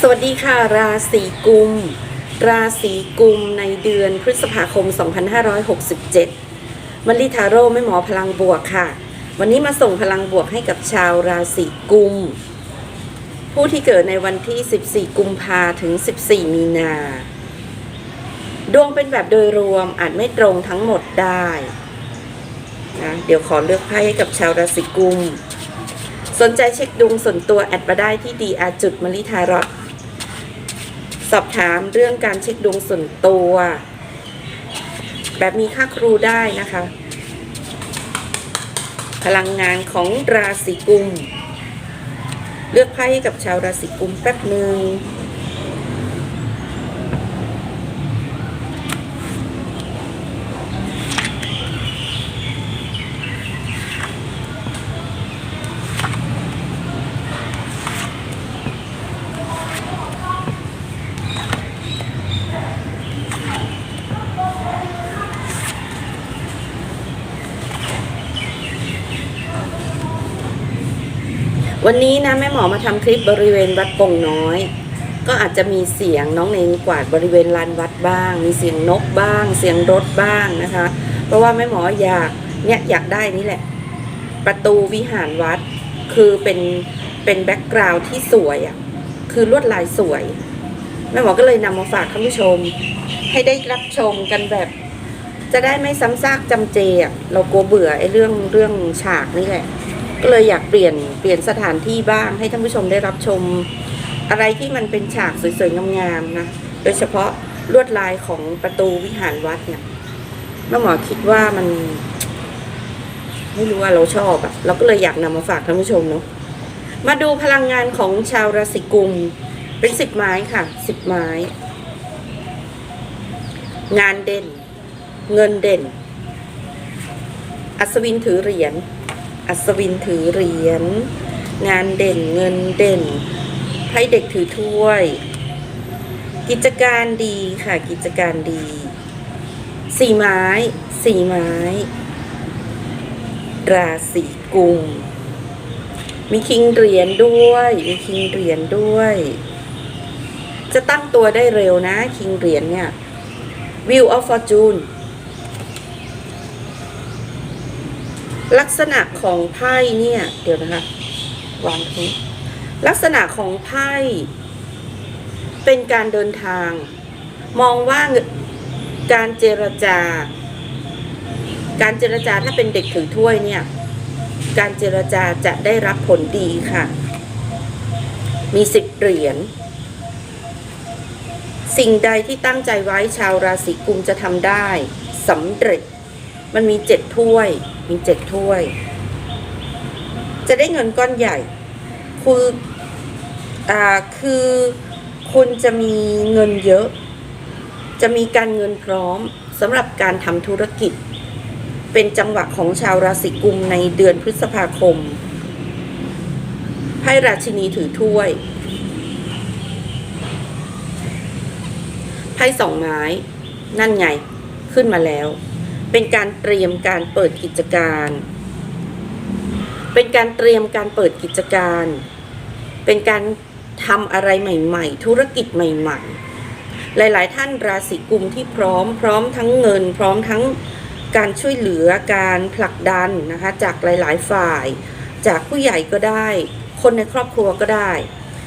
สวัสดีค่ะ ราศีกุม ราศีกุมในเดือนพฤษภาคม 2567 มันลิทาโร่ไม่หมอพลังบวกค่ะ วันนี้มาส่งพลังบวกให้กับชาวราศีกุม ผู้ที่เกิดในวันที่ 14 กุมภาถึง 14 มีนา ดวงเป็นแบบโดยรวมอาจไม่ตรงทั้งหมดได้นะเดี๋ยวขอเลือกไพ่ให้กับชาวราศีกุมสนใจเช็คดวงส่วนตัวแอดมาได้ที่ดีอาจุดมลิทารอด อบถามเรื่องการเช็คดวงส่วนตัว แบบมีค่าครูได้นะคะ พลังงานของราศีกุม เลือกไพ่กับชาวราศีกุมแป๊บหนึ่ง วันนี้นะแม่หมอมาทำคลิปบริเวณวัดปงน้อย ก็อาจจะมีเสียงน้องเนนกวาดบริเวณลานวัดบ้าง มีเสียงนกบ้าง เสียงรถบ้างนะคะ เพราะว่าแม่หมออยากเนี่ยอยากได้นี่แหละ ประตูวิหารวัดคือเป็นเป็นแบ็กกราวด์ที่สวยอะ่ะคือลวดลายสวยแม่หมอก็เลยนำมาฝากท่านผู้ชม ให้ได้รับชมกันแบบ จะได้ไม่ซ้ำซากจำเจอะเรากลัวเบื่อไอ้เรื่องเรื่องฉากนี่แหละ ก็เลยอยากเปลี่ยนเปลี่ยนสถานที่บ้างให้ท่านผู้ชมได้รับชมอะไรที่มันเป็นฉากสวยๆงามๆนะโดยเฉพาะลวดลายของประตูวิหารวัดเนี่ยแม่หมอคิดว่ามัน ไม่รู้ว่าเราชอบอะเราก็เลยอยากนำมาฝากท่านผู้ชมเนาะมาดูพลังงานของชาวราศีกุมเป็นสิบไม้ค่ะสิบไม้ งานเด่น เงินเด่น อัศวินถือเหรียญ อัศวินถือเหรียญ งานเด่นเงินเด่นไพ่เด็กถือถ้วย กิจการดีค่ะกิจการดีสี่ไม้สี่ไม้ ราศีกุม มีคิงเหรียญด้วย มีคิงเหรียญด้วย จะตั้งตัวได้เร็วนะ คิงเหรียญเนี่ย View of Fortune ลักษณะของไพ่เนี่ย เดี๋ยวนะคะวางทิ้งลักษณะของไพ่เป็นการเดินทาง มองว่าการเจรจา การเจรจาถ้าเป็นเด็กถือถ้วยเนี่ย การเจรจาจะได้รับผลดีค่ะ มีสิบเหรียญสิ่งใดที่ตั้งใจไว้ชาวราศีกุมจะทำได้สำเร็จ มันมีเจ็ดถ้วย มีเจ็ดถ้วย จะได้เงินก้อนใหญ่ คืออ่าคือคุณจะมีเงินเยอะ จะมีการเงินพร้อมสำหรับการทำธุรกิจ เป็นจังหวะของชาวราศีกุมในเดือนพฤษภาคมไพ่ราชินีถือถ้วยไพ่สองไม้ นั่นไง ขึ้นมาแล้ว เป็นการเตรียมการเปิดกิจการ เป็นการเตรียมการเปิดกิจการ เป็นการทำอะไรใหม่ๆ ธุรกิจใหม่ๆ หลายๆ ท่านราศีกุมที่พร้อม พร้อมทั้งเงิน พร้อมทั้งการช่วยเหลือการผลักดันนะคะจากหลายๆ ฝ่าย จากผู้ใหญ่ก็ได้ คนในครอบครัวก็ได้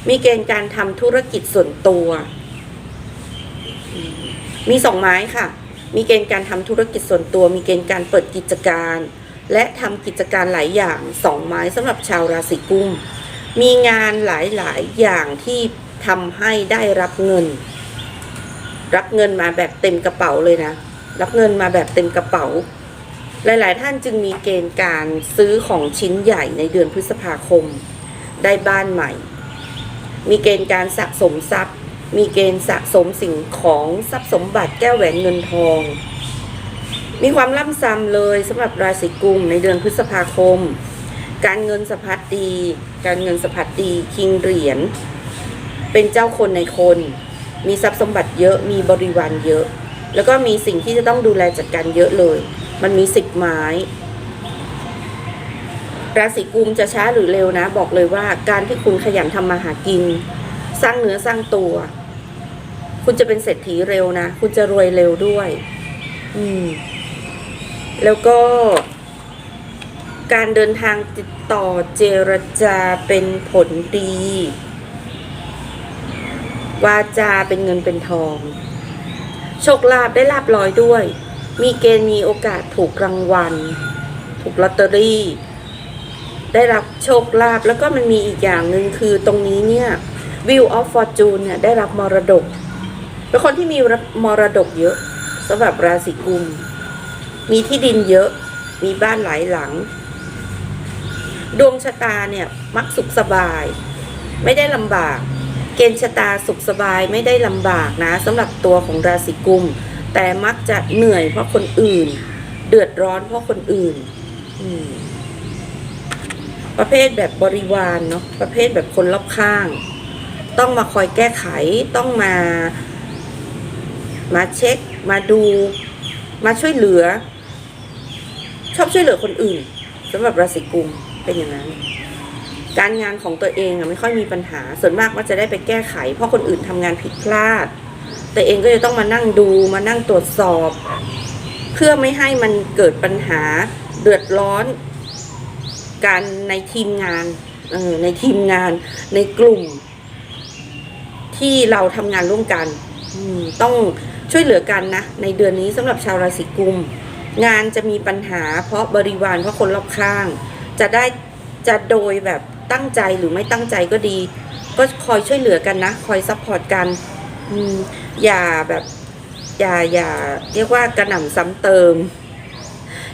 มีเกณฑ์การทำธุรกิจส่วนตัว มีสองไม้ค่ะ มีเกณฑ์การทำธุรกิจส่วนตัว มีเกณฑ์การเปิดกิจการ และทำกิจการหลายอย่างสองไม้สำหรับชาวราศีกุม มีงานหลายๆ อย่างที่ทำให้ได้รับเงิน รับเงินมาแบบเต็มกระเป๋าเลยนะ รับเงินมาแบบเต็มกระเป๋า หลาย ๆ ท่านจึงมีเกณฑ์การซื้อของชิ้นใหญ่ในเดือนพฤษภาคม ได้บ้านใหม่ มีเกณฑ์การสะสมทรัพย์ มีเกณฑ์สะสมสิ่งของทรัพย์สมบัติแก้วแหวนเงินทอง มีความล่ำซ้ำเลยสำหรับราศีกุมในเดือนพฤษภาคม การเงินสะพัดดี การเงินสะพัดดีคิงเหรียญเป็นเจ้าคนในคน มีทรัพย์สมบัติเยอะมีบริวารเยอะ แล้วก็มีสิ่งที่จะต้องดูแลจัดการเยอะเลย มันมีสิบไม้ราศีกุมจะช้าหรือเร็วนะ บอกเลยว่าการที่คุณขยันทำมาหากิน สร้างเนื้อสร้างตัว คุณจะเป็นเศรษฐีเร็วนะ คุณจะรวยเร็วด้วย อืม แล้วก็ การเดินทางติดต่อเจรจาเป็นผลดีวาจาเป็นเงินเป็นทอง โชคลาภได้ลาบลอยด้วย มีเกณฑ์มีโอกาสถูกรางวัล ถูกลอตเตอรี่ ได้รับโชคลาภแล้วก็มันมีอีกอย่างหนึ่งคือตรงนี้เนี่ย View of Fortune เนี่ยได้รับมรดก เป็นคนที่มีมรดกเยอะสำหรับราศีกุม มีที่ดินเยอะ มีบ้านหลายหลัง ดวงชะตาเนี่ยมักสุขสบาย ไม่ได้ลำบาก เกณฑ์ชะตาสุขสบายไม่ได้ลำบากนะสำหรับตัวของราศีกุม แต่มักจะเหนื่อยเพราะคนอื่น เดือดร้อนเพราะคนอื่นประเภทแบบบริวารเนาะประเภทแบบคนรอบข้าง ต้องมาคอยแก้ไขต้องมา มาเช็ค มาดู มาช่วยเหลือ ชอบช่วยเหลือคนอื่นสำหรับราศีกุมเป็นอย่างนั้น การงานของตัวเองอะไม่ค่อยมีปัญหา ส่วนมากว่าจะได้ไปแก้ไข เพราะคนอื่นทำงานผิดพลาดแต่เองก็จะต้องมานั่งดูมานั่งตรวจสอบ เพื่อไม่ให้มันเกิดปัญหาเดือดร้อนการในทีมงานเออในทีมงานในกลุ่ม ที่เราทำงานร่วมกันต้องช่วยเหลือกันนะ ในเดือนนี้สำหรับชาวราศีกุม งานจะมีปัญหา เพราะบริวารเพราะคนรอบข้าง จะได้จะโดยแบบตั้งใจหรือไม่ตั้งใจก็ดี ก็คอยช่วยเหลือกันนะ คอยซัพพอร์ตกันอืมอย่าแบบอย่าอย่าเรียกว่ากระหน่ำซ้ำเติม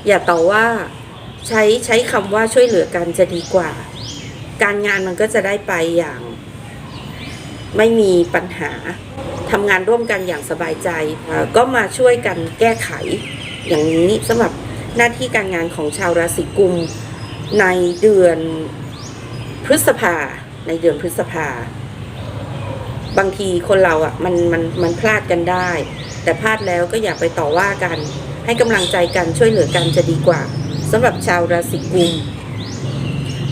อย่าต่อว่าใช้ใช้คำว่าช่วยเหลือกันจะดีกว่า การงานมันก็จะได้ไปอย่าง ไม่มีปัญหาทำงานร่วมกันอย่างสบายใจ ก็มาช่วยกันแก้ไข อย่างนี้สำหรับหน้าที่การงานของชาวราศีกุมในเดือนพฤษภาในเดือนพฤษภา บางทีคนเราอะมันมันมันพลาดกันได้ แต่พลาดแล้วก็อย่าไปต่อว่ากัน ให้กำลังใจกันช่วยเหลือกันจะดีกว่าสำหรับชาวราศีกุม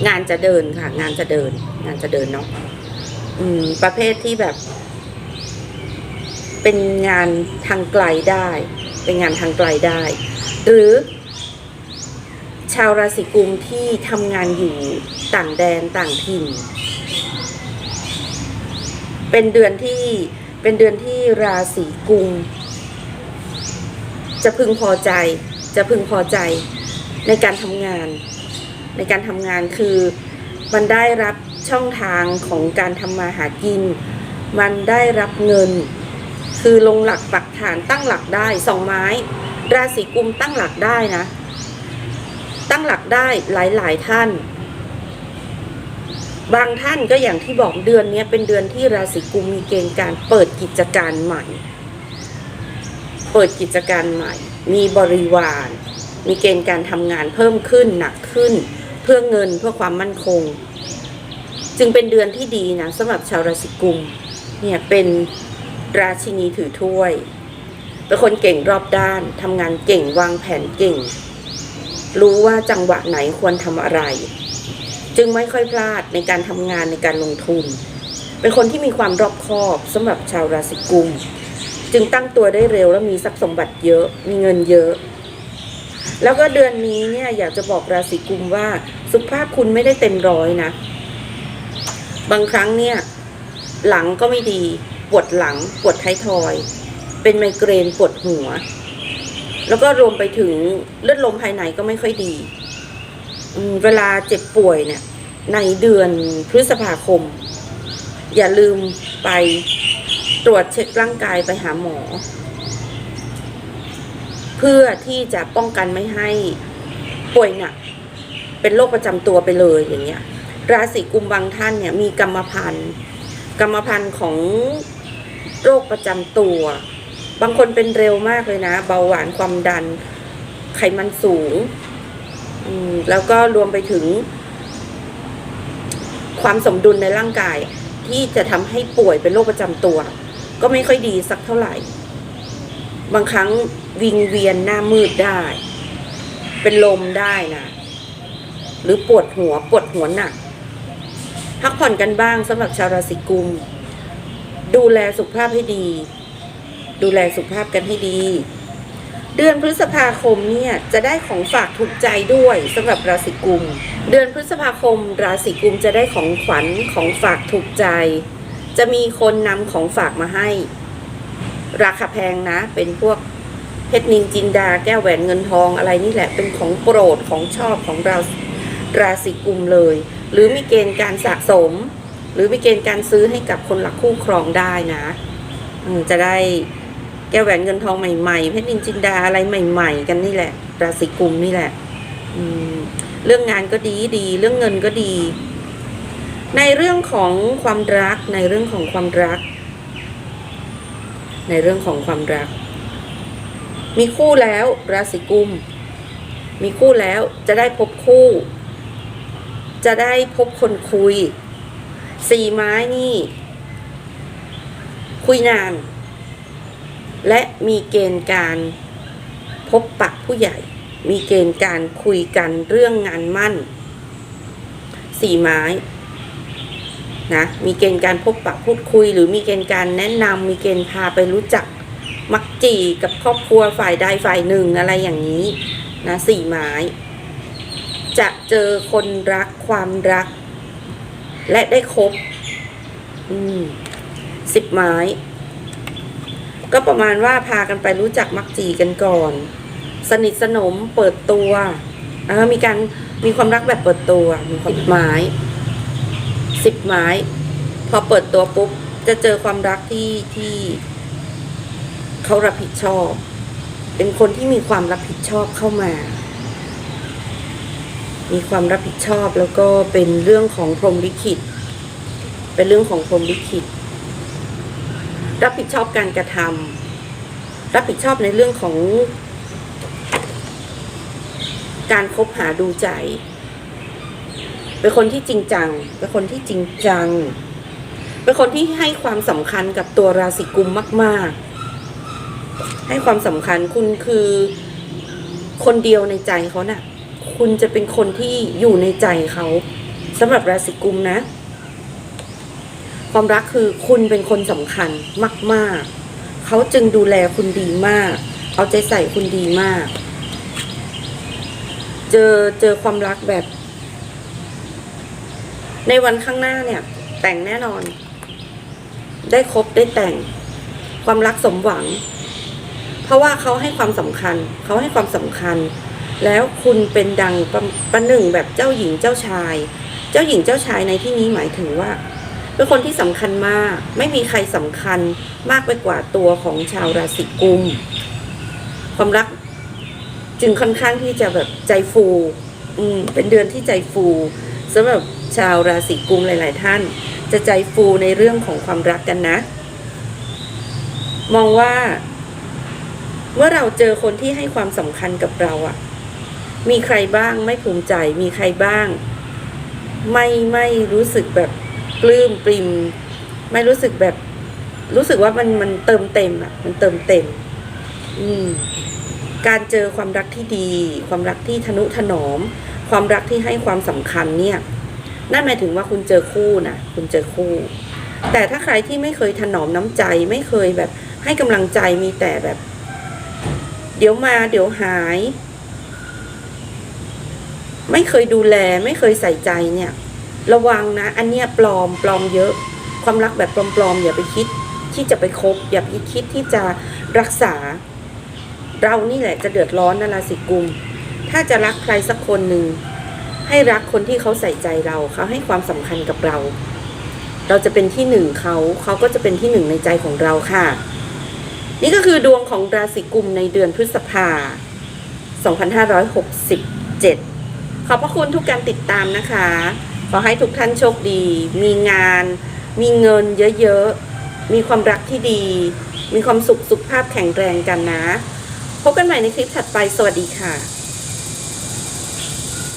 งานจะเดินค่ะ งานจะเดิน งานจะเดินเนาะ อืม ประเภทที่แบบ เป็นงานทางไกลได้ เป็นงานทางไกลได้ หรือ ชาวราศีกุมที่ทำงานอยู่ต่างแดนต่างถิ่น เป็นเดือนที่เป็นเดือนที่ราศีกุมจะพึงพอใจ จะพึงพอใจในการทำงาน ในการทำงานคือมันได้รับ ช่องทางของการทำมาหากิน มันได้รับเงิน คือลงหลักปักฐานตั้งหลักได้สองไม้ ราศีกุมตั้งหลักได้นะ ตั้งหลักได้หลายๆท่าน บางท่านก็อย่างที่บอกเดือนนี้เป็นเดือนที่ราศีกุมมีเกณฑ์การเปิดกิจการใหม่ เปิดกิจการใหม่ มีบริวาร มีเกณฑ์การทำงานเพิ่มขึ้นหนักขึ้น เพื่อเงินเพื่อความมั่นคง จึงเป็นเดือนที่ดีนะสำหรับชาวราศีกุมเนี่ยเป็นราชินีถือถ้วย เป็นคนเก่งรอบด้านทำงานเก่งวางแผนเก่ง รู้ว่าจังหวะไหนควรทำอะไร จึงไม่ค่อยพลาดในการทำงานในการลงทุน เป็นคนที่มีความรอบคอบสำหรับชาวราศีกุม จึงตั้งตัวได้เร็วและมีทรัพย์สมบัติเยอะมีเงินเยอะแล้วก็เดือนนี้เนี่ยอยากจะบอกราศีกุมว่าสุขภาพคุณไม่ได้เต็มร้อยนะ บางครั้งเนี่ย หลังก็ไม่ดีปวดหลังปวดท้ายทอย เป็นไมเกรนปวดหัว แล้วก็รวมไปถึงเลือดลมภายในก็ไม่ค่อยดีเวลาเจ็บป่วยเนี่ย ในเดือนพฤษภาคม อย่าลืมไปตรวจเช็คร่างกายไปหาหมอ เพื่อที่จะป้องกันไม่ให้ป่วยหนักเป็นโรคประจำตัวไปเลยอย่างเงี้ย ราศีกุมบางท่านเนี่ยมีกรรมพันธุ์กรรมพันธุ์ของโรคประจำตัว บางคนเป็นเร็วมากเลยนะ เบาหวานความดัน ไขมันสูง แล้วก็รวมไปถึง ความสมดุลในร่างกาย ที่จะทำให้ป่วยเป็นโรคประจำตัว ก็ไม่ค่อยดีสักเท่าไหร่ บางครั้งวิงเวียนหน้ามืดได้ เป็นลมได้นะ หรือปวดหัวปวดหัวหนัก พักผ่อนกันบ้างสำหรับชาวราศีกุม ดูแลสุขภาพให้ดี ดูแลสุขภาพกันให้ดี เดือนพฤษภาคมเนี่ยจะได้ของฝากถูกใจด้วยสำหรับราศีกุม เดือนพฤษภาคม ราศีกุมจะได้ของขวัญของฝากถูกใจ จะมีคนนำของฝากมาให้ ราคาแพงนะ เป็นพวกเพชรนินจินดาแก้วแหวนเงินทองอะไรนี่แหละเป็นของโปรดของชอบของเราราศีกุมเลย หรือมีเกณฑ์การสะสม หรือมีเกณฑ์การซื้อให้กับคนหลักคู่ครองได้นะจะได้แก้วแหวนเงินทองใหม่ๆเพชรนินจินดาอะไรใหม่ ๆ กันนี่แหละ ราศีกุมนี่แหละเรื่องงานก็ดีดี เรื่องเงินก็ดี ในเรื่องของความรัก ในเรื่องของความรัก ในเรื่องของความรัก มีคู่แล้วราศีกุม มีคู่แล้วจะได้พบคู่ จะได้พบคนคุย สี่ไม้นี่ คุยนาน และมีเกณฑ์การพบปะผู้ใหญ่ มีเกณฑ์การคุยกันเรื่องงานมั่น สี่ไม้นะมีเกณฑ์การพบปะพูดคุย หรือมีเกณฑ์การแนะนำมีเกณฑ์พาไปรู้จักมักจีกับครอบครัวฝ่ายใดฝ่ายหนึ่งอะไรอย่างนี้นะสี่ไม้ จะเจอคนรักความรัก และได้คบอืมสิบไม้ ก็ประมาณว่าพากันไปรู้จักมักจีกันก่อน สนิทสนมเปิดตัวเออมีการมีความรักแบบเปิดตัวมีความไม้สิบไม้ พอเปิดตัวปุ๊บ จะเจอความรักที่ที่เขารับผิดชอบ เป็นคนที่มีความรับผิดชอบเข้ามา มีความรับผิดชอบแล้วก็เป็นเรื่องของพรหมลิขิต เป็นเรื่องของพรหมลิขิต รับผิดชอบการกระทำรับผิดชอบในเรื่องของ การคบหาดูใจ เป็นคนที่จริงจัง เป็นคนที่จริงจัง เป็นคนที่ให้ความสำคัญกับตัวราศีกุมมาก ๆ ให้ความสำคัญคุณคือคนเดียวในใจเขาน่ะ คุณจะเป็นคนที่อยู่ในใจเขาสำหรับราศีกุมนะ ความรักคือคุณเป็นคนสำคัญมาก ๆ เขาจึงดูแลคุณดีมาก เอาใจใส่คุณดีมาก เจอเจอความรักแบบ ในวันข้างหน้าเนี่ย แต่งแน่นอน ได้คบได้แต่ง ความรักสมหวัง เพราะว่าเขาให้ความสำคัญ เขาให้ความสำคัญ แล้วคุณเป็นดังประประหนึ่งแบบเจ้าหญิงเจ้าชาย เจ้าหญิงเจ้าชายในที่นี้หมายถึงว่าเป็นคนที่สำคัญมาก ไม่มีใครสำคัญมากไปกว่าตัวของชาวราศีกุม ความรักจึงค่อนข้างที่จะแบบใจฟู อืม เป็นเดือนที่ใจฟูสำหรับชาวราศีกุมหลาย ๆ ท่าน จะใจฟูในเรื่องของความรักกันนะ มองว่า เมื่อเราเจอคนที่ให้ความสำคัญกับเราอะ มีใครบ้างไม่ภูมิใจ มีใครบ้าง ไม่ไม่รู้สึกแบบปลื้มปริม ไม่รู้สึกแบบ รู้สึกว่ามันมันเติมเต็มอะมันเติมเต็ม อืม การเจอความรักที่ดี ความรักที่ทนุถนอม ความรักที่ให้ความสำคัญเนี่ย นั่นหมายถึงว่าคุณเจอคู่นะคุณเจอคู่ แต่ถ้าใครที่ไม่เคยถนอมน้ำใจ ไม่เคยแบบ ให้กำลังใจมีแต่แบบ เดี๋ยวมาเดี๋ยวหาย ไม่เคยดูแลไม่เคยใส่ใจเนี่ย ระวังนะ อันเนี้ยปลอมปลอมเยอะ ความรักแบบปลอมๆอย่าไปคิดที่จะไปคบ อย่าไปคิดที่จะรักษา เรานี่แหละจะเดือดร้อนนะราศีกุม ถ้าจะรักใครสักคนหนึ่งให้รักคนที่เขาใส่ใจเราเขาให้ความสำคัญกับเรา เราจะเป็นที่หนึ่งเขาเขาก็จะเป็นที่หนึ่งในใจของเราค่ะ นี่ก็คือดวงของราศีกุมในเดือนพฤษภา 2567 อบพระคุณทุกการติดตามนะคะ ขอให้ทุกท่านโชคดี มีงาน มีเงินเยอะๆ มีความรักที่ดี มีความสุขสุขภาพแข็งแรงกันนะ พบกันใหม่ในคลิปถัดไป สวัสดีค่ะ